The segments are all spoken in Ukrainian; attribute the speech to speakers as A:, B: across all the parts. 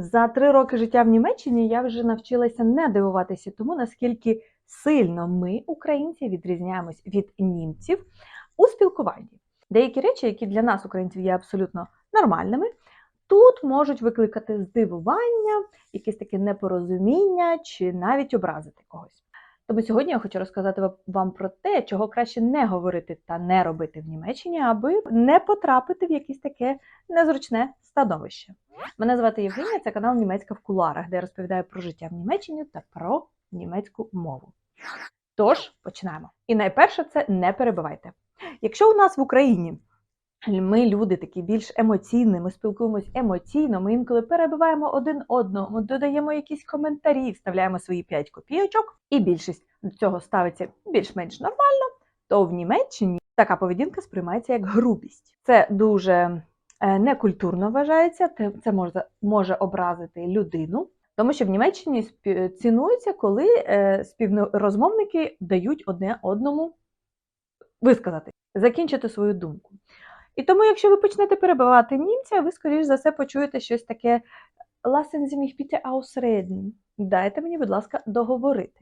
A: За три роки життя в Німеччині я вже навчилася не дивуватися тому, наскільки сильно ми, українці, відрізняємось від німців у спілкуванні. Деякі речі, які для нас, українців, є абсолютно нормальними, тут можуть викликати здивування, якесь таке непорозуміння чи навіть образити когось. Тому сьогодні я хочу розказати вам про те, чого краще не говорити та не робити в Німеччині, аби не потрапити в якесь таке незручне становище. Мене звати Євгенія, це канал Німецька в куларах, де я розповідаю про життя в Німеччині та про німецьку мову. Тож починаємо. І найперше це не перебивайте. Якщо у нас в Україні ми люди такі більш емоційні, ми спілкуємось емоційно, ми інколи перебиваємо один одного, додаємо якісь коментарі, вставляємо свої 5 копійочок, і більшість до цього ставиться більш-менш нормально, то в Німеччині така поведінка сприймається як грубість. Це дуже е, некультурно вважається, це може, може образити людину. Тому що в Німеччині цінується, коли е, співрозмовники дають одне одному висказати, закінчити свою думку. І тому, якщо ви почнете перебивати німця, ви, скоріш за все, почуєте щось таке «Lassen Sie mich bitte ausreden». Дайте мені, будь ласка, договорити.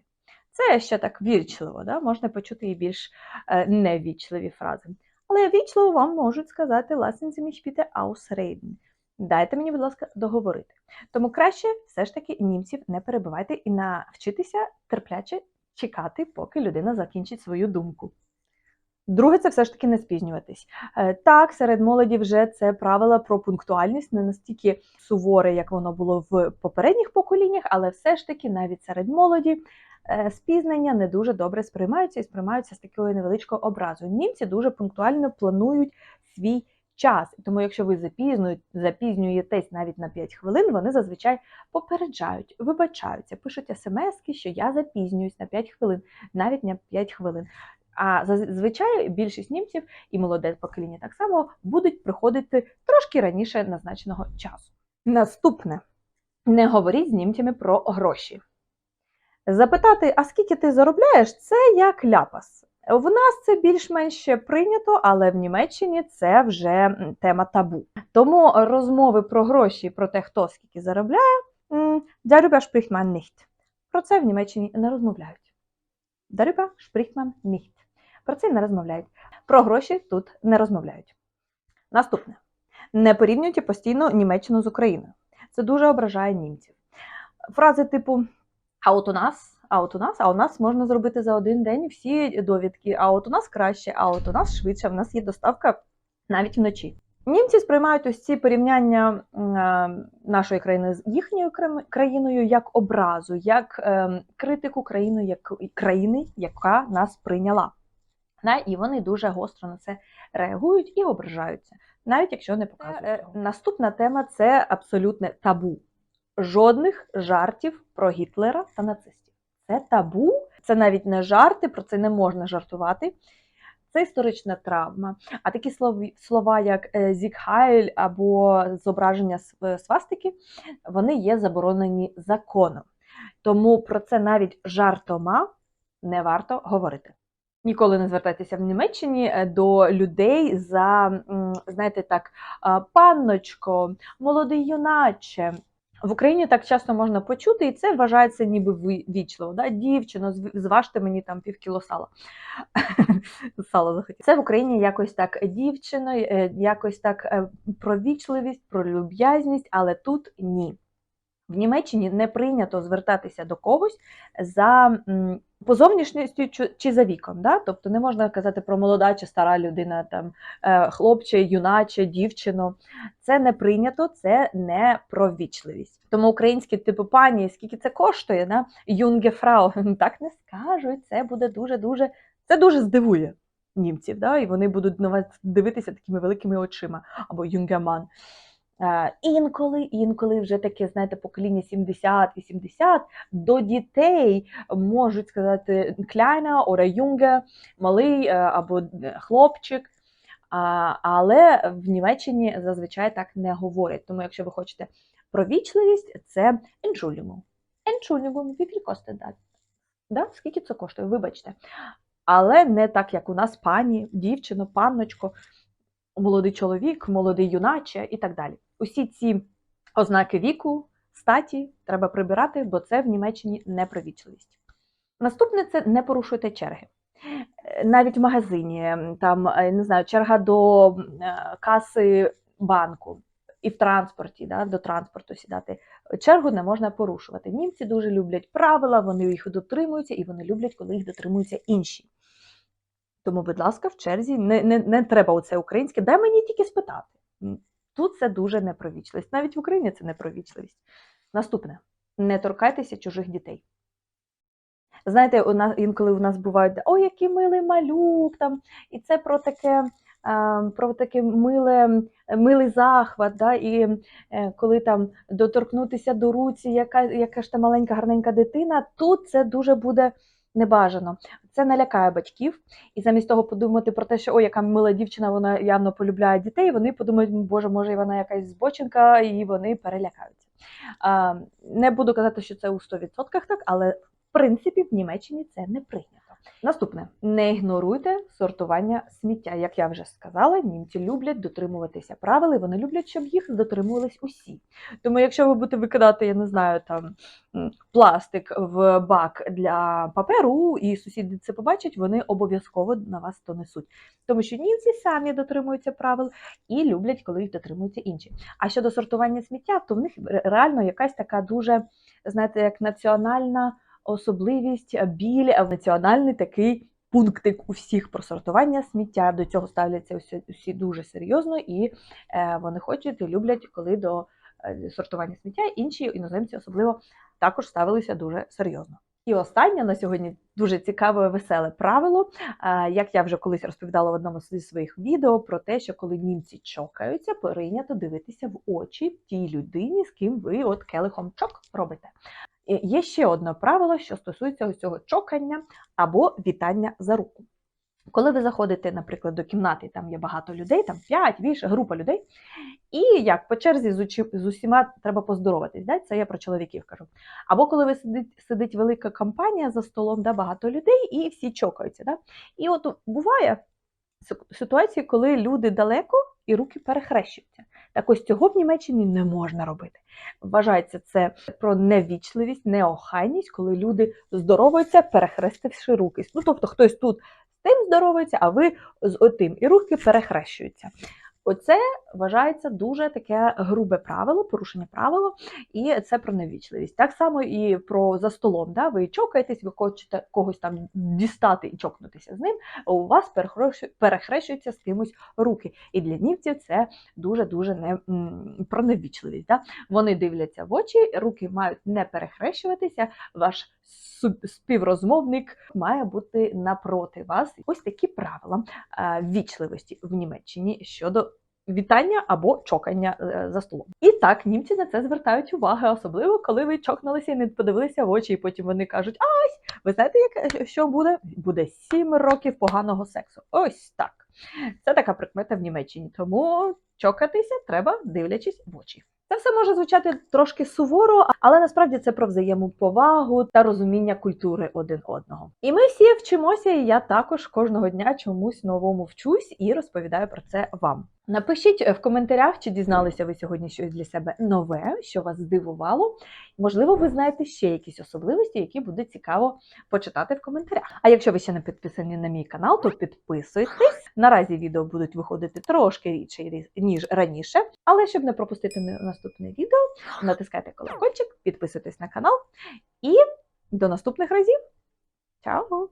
A: Це ще так вічливо, да? можна почути і більш е, невічливі фрази. Але вічливо вам можуть сказати «Lassen Sie mich bitte ausreden». Дайте мені, будь ласка, договорити. Тому краще все ж таки німців не перебивайте і навчитися терпляче чекати, поки людина закінчить свою думку. Друге, це все ж таки не спізнюватись. Е, Так, серед молоді вже це правило про пунктуальність не настільки суворе, як воно було в попередніх поколіннях, але все ж таки навіть серед молоді е, спізнення не дуже добре сприймаються і сприймаються з такою невеличкою образою. Німці дуже пунктуально планують свій час. Тому, якщо ви запізнює- запізнюєтесь навіть на 5 хвилин, вони зазвичай попереджають, вибачаються, пишуть смски, що я запізнююсь на 5 хвилин, навіть на 5 хвилин. А зазвичай більшість німців і молоде покоління так само будуть приходити трошки раніше назначеного часу. Наступне: не говоріть з німцями про гроші. Запитати, а скільки ти заробляєш, це як ляпас. В нас це більш-менш прийнято, але в Німеччині це вже тема табу. Тому розмови про гроші, про те, хто скільки заробляє, darüber spricht man. Про це в Німеччині не розмовляють. Darüber spricht man. Про це не розмовляють. Про гроші тут не розмовляють. Наступне. Не порівнюйте постійно Німеччину з Україною. Це дуже ображає німців. Фрази типу А от у нас, а от у нас, а у нас можна зробити за один день всі довідки, а от у нас краще, а от у нас швидше, в нас є доставка навіть вночі. Німці сприймають ось ці порівняння е, нашої країни з їхньою країною як образу, як ем, критику країни, як країни, яка нас прийняла. Да, і вони дуже гостро на це реагують і ображаються, навіть якщо не показують.
B: Е,
A: цього. Наступна тема це абсолютне табу. Жодних жартів про Гітлера та нацистів. Це табу, це навіть не жарти, про це не можна жартувати. Це історична травма. А такі слов- слова, як е, зікхайль або зображення свастики, вони є заборонені законом. Тому про це навіть жартома не варто говорити. Ніколи не звертайтеся в Німеччині е, до людей за, знаєте, так, панночко, молодий юначе. В Україні так часто можна почути, і це вважається ніби вічливо. Да? Дівчино, зважте мені там півкіло сала. Сало захотів. Це в Україні якось так дівчино, е, якось так е, про вічливість, про люб'язність, але тут ні. В Німеччині не прийнято звертатися до когось за по зовнішністю чи за віком. Да? Тобто не можна казати про молода чи стара людина, там, е, хлопче, юначе, дівчину. Це не прийнято, це не про вічливість. Тому українські типу пані, скільки це коштує, да? юнге фрау, так не скажуть, це буде дуже-дуже, це дуже здивує німців, да? і вони будуть на вас дивитися такими великими очима, або юнгеман. Е, Інколи, інколи вже таке, знаєте, покоління 70-80 до дітей можуть сказати кляйна, ора юнге, малий е, або е, хлопчик. Але в Німеччині зазвичай так не говорять. Тому, якщо ви хочете про вічливість, це Entschuldigung. Entschuldigung, wie viel kostet das? Да? Скільки це коштує? Вибачте. Але не так, як у нас пані, дівчино, панночко, молодий чоловік, молодий юначе і так далі. Усі ці ознаки віку статі треба прибирати, бо це в Німеччині непривічливість. Наступне це не порушуйте черги. Е, Навіть в магазині, там е, не знаю, черга до е, каси банку і в транспорті, да, до транспорту сідати. Чергу не можна порушувати. Німці дуже люблять правила, вони їх дотримуються, і вони люблять, коли їх дотримуються інші. Тому, будь ласка, в черзі не, не, не треба оце українське, дай мені тільки спитати. Тут це дуже непровічливість. Навіть в Україні це непровічливість. Наступне: не торкайтеся чужих дітей. Знаєте, у нас інколи у нас бувають, ой, який милий малюк, там, і це про таке, про таке миле, милий захват, да, і е, коли там доторкнутися до руці, яка, яка ж та маленька гарненька дитина, тут це дуже буде небажано. Це налякає батьків, і замість того подумати про те, що о, яка мила дівчина, вона явно полюбляє дітей. Вони подумають, боже, може, вона якась збочинка, і вони перелякаються. Не буду казати, що це у 100% так, але в принципі в Німеччині це не прийнято. Наступне не ігноруйте сортування сміття. Як я вже сказала, німці люблять дотримуватися правил, і вони люблять, щоб їх дотримувались усі. Тому, якщо ви будете викидати, я не знаю, там пластик в бак для паперу, і сусіди це побачать, вони обов'язково на вас то несуть. Тому що німці самі дотримуються правил і люблять, коли їх дотримуються інші. А щодо сортування сміття, то в них реально якась така дуже, знаєте, як національна особливість, біль, а національний такий пунктик у всіх про сортування сміття. До цього ставляться усі, усі дуже серйозно, і е, вони хочуть і люблять, коли до е, сортування сміття інші іноземці особливо також ставилися дуже серйозно. І останнє на сьогодні дуже цікаве веселе правило. Е, Як я вже колись розповідала в одному зі своїх відео про те, що коли німці чокаються, прийнято дивитися в очі тій людині, з ким ви от келихом чок робите. Є ще одне правило, що стосується ось цього чокання або вітання за руку. Коли ви заходите, наприклад, до кімнати, там є багато людей, там 5, більше, група людей, і як по черзі з, учи- з усіма треба поздороватись, да? це я про чоловіків кажу. Або коли ви сидить, сидить велика компанія за столом, да, багато людей, і всі чокаються. Да? І от буває ситуації, коли люди далеко і руки перехрещуються. Так ось цього в Німеччині не можна робити. Вважається це про невічливість, неохайність, коли люди здороваються, перехрестивши руки. Ну, тобто хтось тут з тим здоровається, а ви з отим, і руки перехрещуються. Оце вважається дуже таке грубе правило, порушення правила, і це про невічливість. Так само і про за столом. Да? Ви чокаєтесь, ви хочете когось там дістати і чокнутися з ним, у вас перехрещу- перехрещуються з кимось руки. І для німців це дуже-дуже не, про невічливість. Да? Вони дивляться в очі, руки мають не перехрещуватися, ваш співрозмовник має бути напроти вас. Ось такі правила е, вічливості в Німеччині щодо. Вітання або чокання е, за столом. І так, німці на це звертають увагу, особливо коли ви чокнулися і не подивилися в очі, і потім вони кажуть: ась, ви знаєте, як, що буде? Буде сім років поганого сексу. Ось так. Це така прикмета в Німеччині. Тому чокатися треба, дивлячись в очі. Це все може звучати трошки суворо, але насправді це про взаємоповагу та розуміння культури один одного. І ми всі вчимося, і я також кожного дня чомусь новому вчусь і розповідаю про це вам. Напишіть в коментарях, чи дізналися ви сьогодні щось для себе нове, що вас здивувало. Можливо, ви знаєте ще якісь особливості, які буде цікаво почитати в коментарях. А якщо ви ще не підписані на мій канал, то підписуйтесь. Наразі відео будуть виходити трошки рідше ніж раніше. Але щоб не пропустити наступне відео, натискайте колокольчик, підписуйтесь на канал і до наступних разів. Чао!